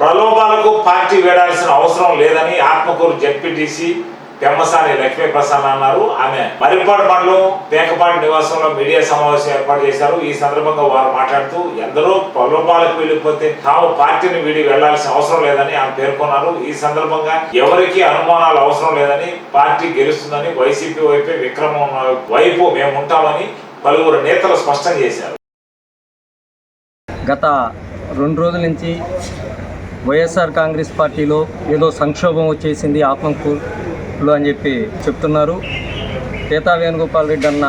ప్రలోభాలకు పార్టీ వేడాల్సిన అవసరం లేదని ఆత్మకూరు జడ్పీటీసీ పెమ్మసాని లక్ష్మీ ప్రసన్న అన్నారు. ఆమె మరిపాడు మండలం పేకపాటి నివాసంలో మీడియా సమావేశం ఏర్పాటు చేశారు. ఈ సందర్భంగా వారు మాట్లాడుతూ ఎందరో ప్రలోభాలకు వెళ్ళిపోతే తాము పార్టీని వీడి వెళ్ళాల్సిన అవసరం లేదని ఆమె పేర్కొన్నారు. ఈ సందర్భంగా ఎవరికి అనుమానాలు అవసరం లేదని పార్టీ గెలుస్తుందని వైసీపీ వైపే విక్రమం వైపు మేము ఉంటామని పలువురు నేతలు స్పష్టం చేశారు. గత రెండు రోజుల నుంచి వైఎస్ఆర్ కాంగ్రెస్ పార్టీలో ఏదో సంక్షోభం వచ్చేసింది ఆత్మకూరులో అని చెప్పి చెప్తున్నారు. సీతా వేణుగోపాల్ రెడ్డి అన్న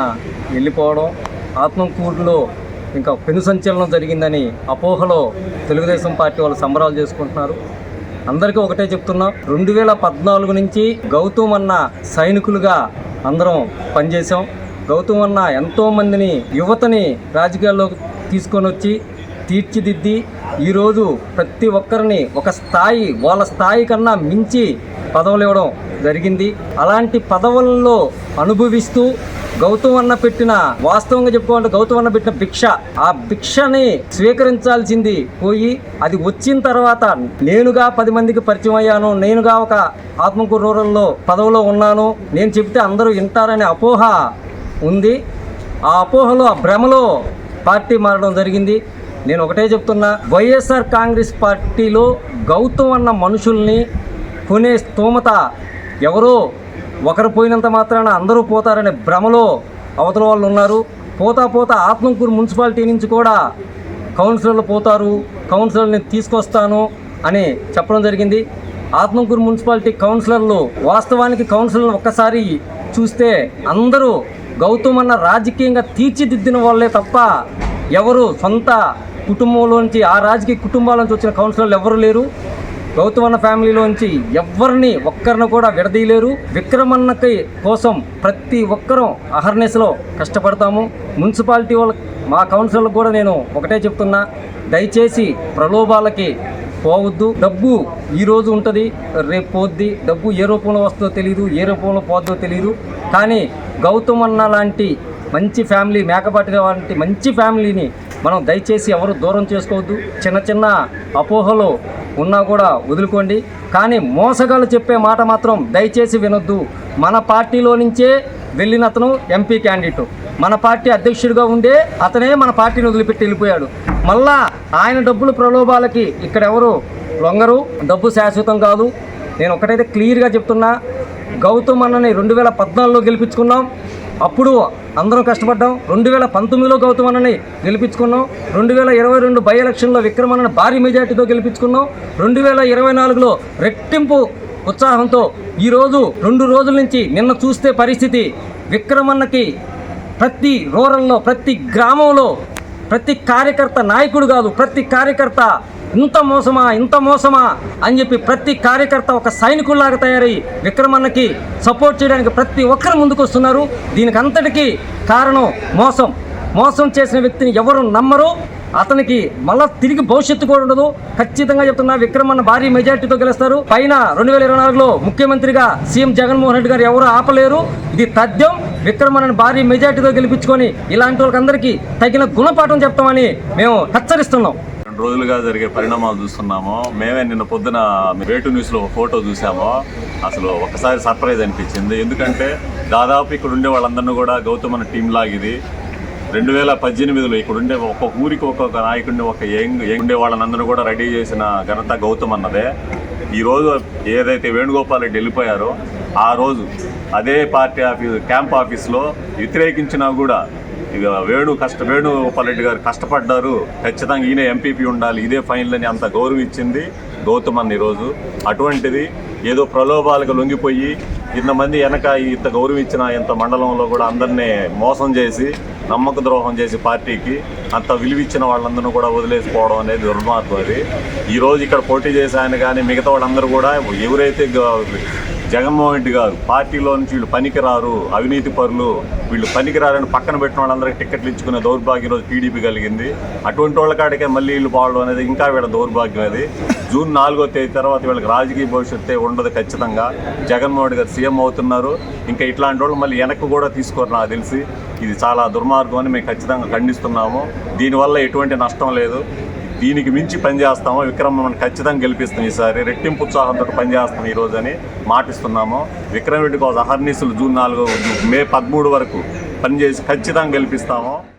వెళ్ళిపోవడం ఆత్మకూరులో ఇంకా పెను సంచలనం జరిగిందని అపోహలో తెలుగుదేశం పార్టీ వాళ్ళు సంబరాలు చేసుకుంటున్నారు. అందరికీ ఒకటే చెప్తున్నాం రెండు వేల పద్నాలుగు నుంచి గౌతమ్ అన్న సైనికులుగా అందరం పనిచేసాం గౌతమ్ అన్న ఎంతోమందిని యువతని రాజకీయాల్లోకి తీసుకొని వచ్చి తీర్చిదిద్ది ఈరోజు ప్రతి ఒక్కరిని ఒక స్థాయి వాళ్ళ స్థాయి కన్నా మించి పదవులు ఇవ్వడం జరిగింది. అలాంటి పదవుల్లో అనుభవిస్తూ గౌతమ్ అన్న పెట్టిన వాస్తవంగా చెప్పుకోవాలంటే గౌతమ్ అన్న పెట్టిన భిక్ష ఆ భిక్షని స్వీకరించాల్సింది పోయి అది వచ్చిన తర్వాత నేనుగా పది మందికి పరిచయం అయ్యాను నేనుగా ఒక ఆత్మకూరు రూరల్లో పదవిలో ఉన్నాను నేను చెప్తే అందరూ వింటారనే అపోహ ఉంది. ఆ అపోహలో ఆ భ్రమలో పార్టీ మారడం జరిగింది. నేను ఒకటే చెప్తున్నా వైఎస్ఆర్ కాంగ్రెస్ పార్టీలో గౌతమ్ అన్న మనుషుల్ని కొనే స్తోమత ఎవరో ఒకరు పోయినంత మాత్రాన అందరూ పోతారనే భ్రమలో అవతల వాళ్ళు ఉన్నారు. పోతా పోతా ఆత్మకూరు మున్సిపాలిటీ నుంచి కూడా కౌన్సిలర్లు పోతారు కౌన్సిలర్ని తీసుకొస్తాను అని చెప్పడం జరిగింది. ఆత్మకూరు మున్సిపాలిటీ కౌన్సిలర్లు వాస్తవానికి కౌన్సిలర్లు ఒక్కసారి చూస్తే అందరూ గౌతమ్ అన్న రాజకీయంగా తీర్చిదిద్దిన వాళ్ళే తప్ప ఎవరు సొంత కుటుంబంలోంచి ఆ రాజకీయ కుటుంబాల నుంచి వచ్చిన కౌన్సిలర్లు ఎవరు లేరు. గౌతమన్న అన్న ఫ్యామిలీలోంచి ఎవరిని ఒక్కరిని కూడా విడదీయలేరు. విక్రమన్నకి కోసం ప్రతి ఒక్కరం అహర్నెస్లో కష్టపడతాము. మున్సిపాలిటీ వాళ్ళ మా కౌన్సిలర్లకు కూడా నేను ఒకటే చెప్తున్నా. దయచేసి ప్రలోభాలకి పోవద్దు. డబ్బు ఈరోజు ఉంటుంది రేపు పోద్ది. డబ్బు ఏ రూపంలో వస్తుందో తెలియదు ఏ రూపంలో పోద్దో తెలియదు కానీ గౌతమన్న లాంటి మంచి ఫ్యామిలీ మేకపాటిగా వంటి మంచి ఫ్యామిలీని మనం దయచేసి ఎవరు దూరం చేసుకోవద్దు. చిన్న చిన్న అపోహలు ఉన్నా కూడా వదులుకోండి. కానీ మోసగాళ్ళు చెప్పే మాట మాత్రం దయచేసి వినొద్దు. మన పార్టీలో నుంచే వెళ్ళిన అతను ఎంపీ క్యాండిడేట్. మన పార్టీ అధ్యక్షుడిగా ఉండే అతనే మన పార్టీని వదిలిపెట్టి వెళ్ళిపోయాడు. మళ్ళా ఆయన డబ్బులు ప్రలోభాలకి ఇక్కడ ఎవరు లొంగరు డబ్బు శాశ్వతం కాదు. నేను ఒకటైతే క్లియర్గా చెప్తున్నా గౌతమ్ అన్నని రెండు వేల పద్నాలుగులో గెలిపించుకున్నాం. అప్పుడు అందరం కష్టపడ్డాం. రెండు వేల పంతొమ్మిదిలో గౌతమ్ అన్నని గెలిపించుకున్నాం. రెండు వేల ఇరవై రెండు బై ఎలక్షన్లో విక్రమ్ అన్నని భారీ మెజార్టీతో గెలిపించుకున్నాం. రెండు వేల ఇరవై నాలుగులో రెట్టింపు ఉత్సాహంతో ఈరోజు రెండు రోజుల నుంచి నిన్న చూస్తే పరిస్థితి విక్రమన్నకి ప్రతి రూరల్లో ప్రతి గ్రామంలో ప్రతి కార్యకర్త నాయకుడు కాదు ప్రతి కార్యకర్త ఇంత మోసమా ఇంత మోసమా అని చెప్పి ప్రతి కార్యకర్త ఒక సైనికుల్లాగా తయారై విక్రమన్నకి సపోర్ట్ చేయడానికి ప్రతి ఒక్కరు ముందుకు వస్తున్నారు దీనికి అంతటికీ కారణం మోసం. మోసం చేసిన వ్యక్తిని ఎవరు నమ్మరు. అతనికి మళ్ళా తిరిగి భవిష్యత్తు కూడా ఉండదు. ఖచ్చితంగా చెప్తున్నా విక్రమన్న భారీ మెజార్టీతో గెలుస్తారు. పైన రెండు వేల ఇరవై నాలుగులో ముఖ్యమంత్రిగా సీఎం జగన్మోహన్ రెడ్డి గారు ఎవరు ఆపలేరు. ఇది తథ్యం. విక్రమన్నని భారీ మెజార్టీతో గెలిపించుకొని ఇలాంటి వాళ్ళకందరికీ తగిన గుణపాఠం చెప్తామని మేము హెచ్చరిస్తున్నాం. రెండు రోజులుగా జరిగే పరిణామాలు చూస్తున్నాము. మేమే నిన్న పొద్దున రేటు న్యూస్లో ఒక ఫోటో చూసాము అసలు ఒకసారి సర్ప్రైజ్ అనిపించింది. ఎందుకంటే దాదాపు ఇక్కడ ఉండే వాళ్ళందరినీ కూడా గౌతమ్ అన్న టీం లాగిది. రెండు వేల పద్దెనిమిదిలో ఇక్కడుండే ఒక్కొక్క ఊరికి ఒక్కొక్క నాయకుడిని ఒక యంగ్ యంగ్ ఉండే వాళ్ళందరూ కూడా రెడీ చేసిన ఘనత గౌతమ్ అన్నదే. ఈ రోజు ఏదైతే వేణుగోపాల్ రెడ్డి వెళ్ళిపోయారో ఆ రోజు అదే పార్టీ ఆఫీస్ క్యాంప్ ఆఫీస్లో వ్యతిరేకించినా కూడా ఇక వేణు కష్ట వేణుగోపాల్ రెడ్డి గారు కష్టపడ్డారు. ఖచ్చితంగా ఈయన ఎంపీపీ ఉండాలి ఇదే ఫైనల్ అని అంత గౌరవం ఇచ్చింది గౌతమ్ అన్న ఈరోజు. అటువంటిది ఏదో ప్రలోభాలకు లొంగిపోయి ఇంతమంది వెనక ఇంత గౌరవించిన ఇంత మండలంలో కూడా అందరినీ మోసం చేసి నమ్మక ద్రోహం చేసి పార్టీకి అంత విలువిచ్చిన వాళ్ళందరూ కూడా వదిలేసిపోవడం అనేది దుర్మార్గం అది. ఈరోజు ఇక్కడ పోటీ చేశాను ఆయన కానీ మిగతా వాళ్ళందరూ కూడా ఎవరైతే జగన్మోహన్ రెడ్డి గారు పార్టీలో నుంచి వీళ్ళు పనికిరారు అవినీతి పరులు వీళ్ళు పనికిరారని పక్కన పెట్టిన వాళ్ళందరికీ టిక్కెట్లు ఇచ్చుకునే దౌర్భాగ్యం రోజు టీడీపీ కలిగింది. అటువంటి వాళ్ళ కాడికే మళ్ళీ వీళ్ళు పోవడం అనేది ఇంకా వీళ్ళ దౌర్భాగ్యం అది. జూన్ నాలుగో తేదీ తర్వాత వీళ్ళకి రాజకీయ భవిష్యత్తే ఉండదు ఖచ్చితంగా. జగన్మోహన్ రెడ్డి గారు సీఎం అవుతున్నారు. ఇంకా ఇట్లాంటి వాళ్ళు మళ్ళీ వెనక్కి కూడా తీసుకోరు నాకు తెలిసి. ఇది చాలా దుర్మార్గం అని మేము ఖచ్చితంగా ఖండిస్తున్నాము. దీనివల్ల ఎటువంటి నష్టం లేదు. దీనికి మించి పనిచేస్తాము. విక్రమ్ మనం ఖచ్చితంగా గెలిపిస్తాం ఈసారి. రెట్టింపు ఉత్సాహంతో పనిచేస్తాం ఈ రోజు అని మాటిస్తున్నాము. విక్రమ్ రెడ్డి కోసం అహర్నిశలు జూన్ నాలుగు మే పదమూడు వరకు పనిచేసి ఖచ్చితంగా గెలిపిస్తాము.